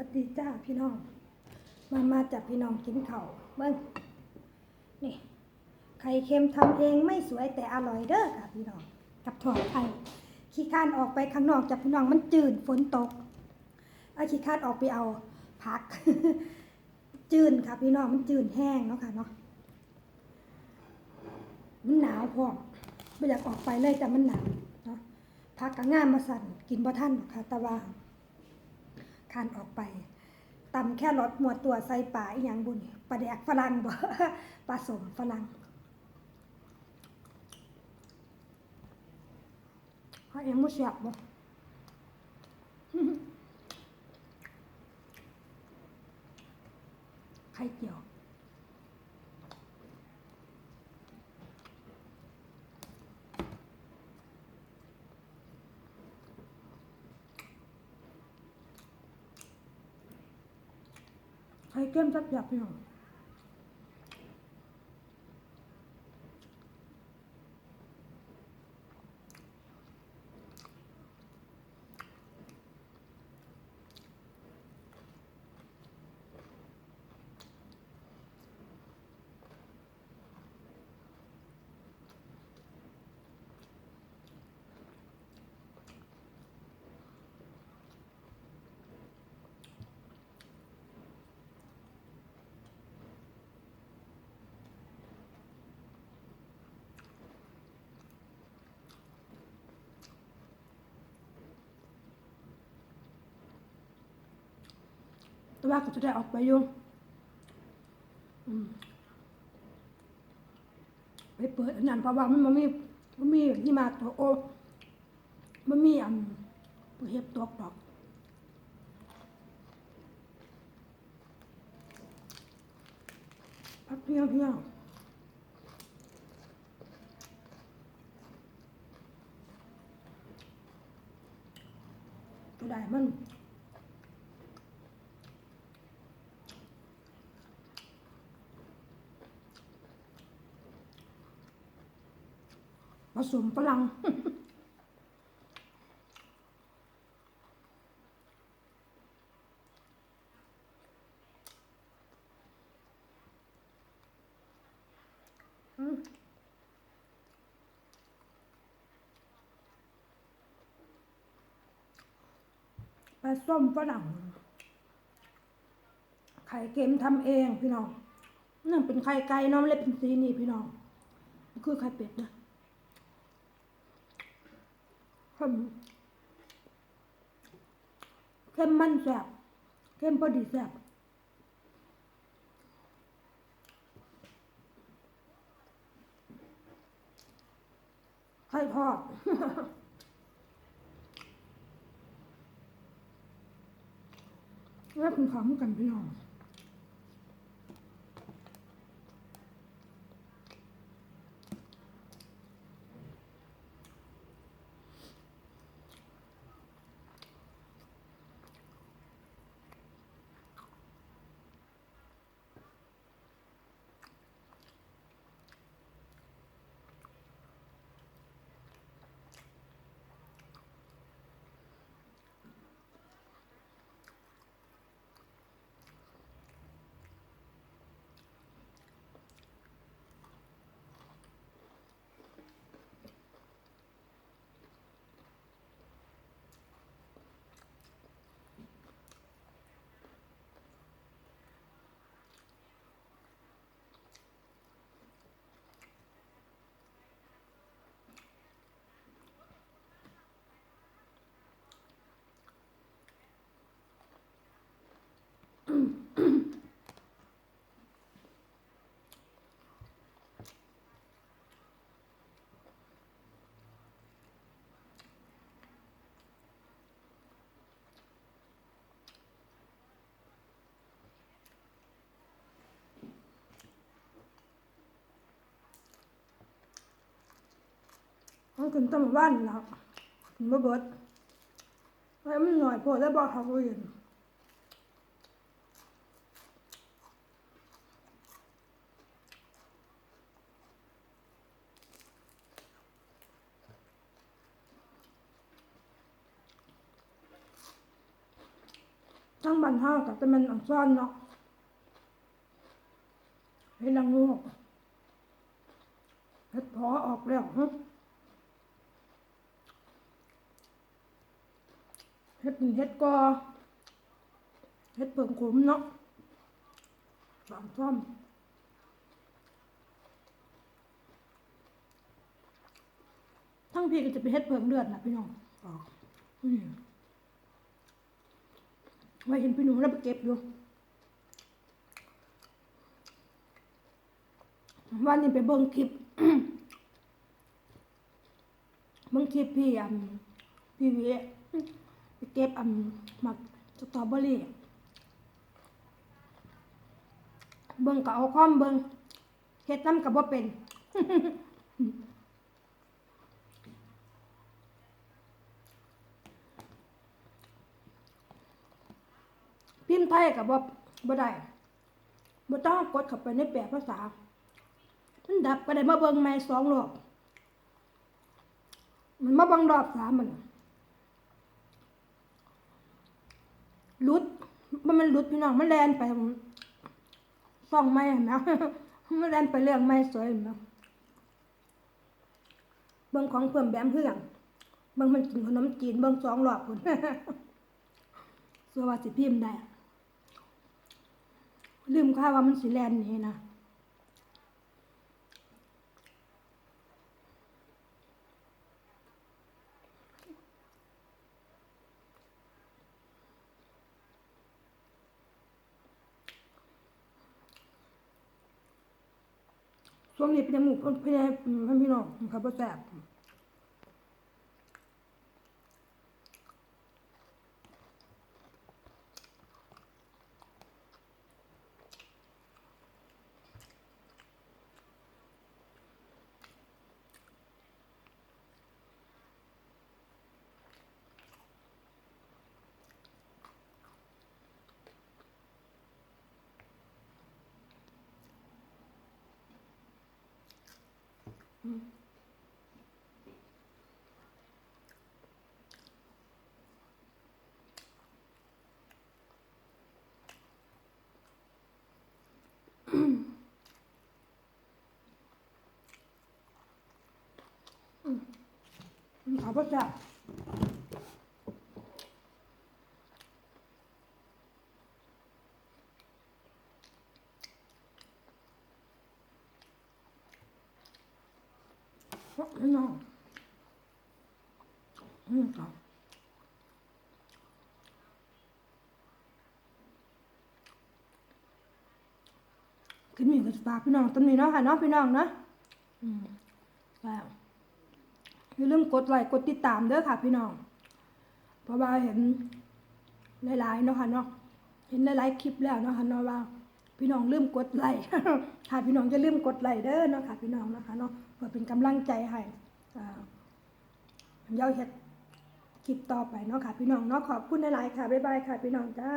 วัสดีจ้าพี่น้อง มามาจับพี่น้องกินเข้าเบิ้งนี่ไข่เค็มทำเองไม่สวยแต่อร่อยเด้อค่ะพี่น้อง กับถอดไข่ขี้ข้านออกไปข้างนอกจับพี่น้องมันจืดฝนตกเอาขี้ข้านออกไปเอาผัก จืดค่ะพี่น้องมันจืดแห้งเนาะค่ะเนาะมันหนาวพอมไม่อยากออกไปเลยแต่มันหนาวเนาะพักกะง่ามมาสั่นกินบ่ท่านหรอกค่ะต่ว่า คานออกไปตำแค่รสหมวดตัวใส่ป่าอีหยังบุญปลาแดกฝรั่งบ่ปลาสมฝรั่งเขาเองมุเสียบบ่ไข่เจียว ไข่เว่าก็จะได้ออกไปยุ่งไปเปิดอันนั้นเพราะว่ามันมันมีมันมีที่มาตัวโอมันมีอันเห็บตกดอกพักเพียงเพียงก็ได้มัน ผสมฝรั่งปลาส้มฝรั่ง ไข่เค็มทำเองพี่น้องนั่นเป็นไข่ไก่น้องเล็บเป็นสีนี่พี่น้อง คือไข่เป็ดนะ เข้มเข้มมันแซ่บเข้มพอดีแซ่บไข่ทอดแล้วคุณของกันพี่น้อง มันกินต้มว่านแล้วกินบ่เบิดแล้วมันหน่อยพอแล้บอกเขาก็เห็นทั้งบันเท่ากับแต่มันอักซ่อนเนาะเฮ็ดละโงูเฮ็ดพอออกแล้ว ฮะเฮ็ดนี่เฮ็ดกอเฮ็ดเปิงขมเนาะสามซ่อมทั้งพี่ก็จะไปเฮ็ดเปิงเลือดนะพี่น้องออกอืมไว้เห็นพี่หนูแล้วไปเก็บอยู่วันนี้ไปเบิ่งคลิปเบิ่งคลิปพี่อ่ำพี่เวไป เก็บอ่ำหมักสตรอเบอรี่เบิ่งก็เอาค้อมเบิ่งเฮ็ดน้ำกับว่าเป็น พิมพ์ไทยกับบ่บ่ได้บ่ต้องกดเข้าไปในแปลภาษามันดับก็ได้มาเบิ่งใหม่สองรอบมันมาเบิ่งรอบสามมัน รุดมันมันรุดพี่น้องมันแลนไปส่องไม่เห็นไหมมันแลนไปเรื่องไม่สวยเห็นไหมเบิ้งของเพิ่มแบมเพื่อนเบิ้งมันกินขนมจีนเบิ้งสองหลอกคุณสวัสดิพิมพ์ได้ลืมค่าว่ามันสีแลนนี่นะ ช่วงนี้เป็นหมูเป็นพี่พี่น้องครับพ่อแซ่บครับพ่อแซ่บพี่น้องอืมครับขึ้นมีก็ฝากพี่น้อ งต้นนี้เนาะค่ะเนาะพี่น้องเนาะอืมแล้วอย่าลืมกดไลค์กดติดตามเด้อค่ะพี่น้อง เพราะว่าเห็นหลายๆเนาะค่ะเนาะ เห็นหลายๆคลิปแล้วเนาะค่ะเนาะว่า พี่น้องลืมกดไลค์ค่ะพี่น้องจะลืมกดไลค์เด้อเนาะค่ะ พี่น้องนะคะเนาะเพื่อเป็นกำลังใจให้เย้าเห็ดคลิปต่อไปเนาะค่ะ พี่น้องเนาะขอบคุณหลายๆค่ะบ๊ายบายค่ะ พี่น้องจ้า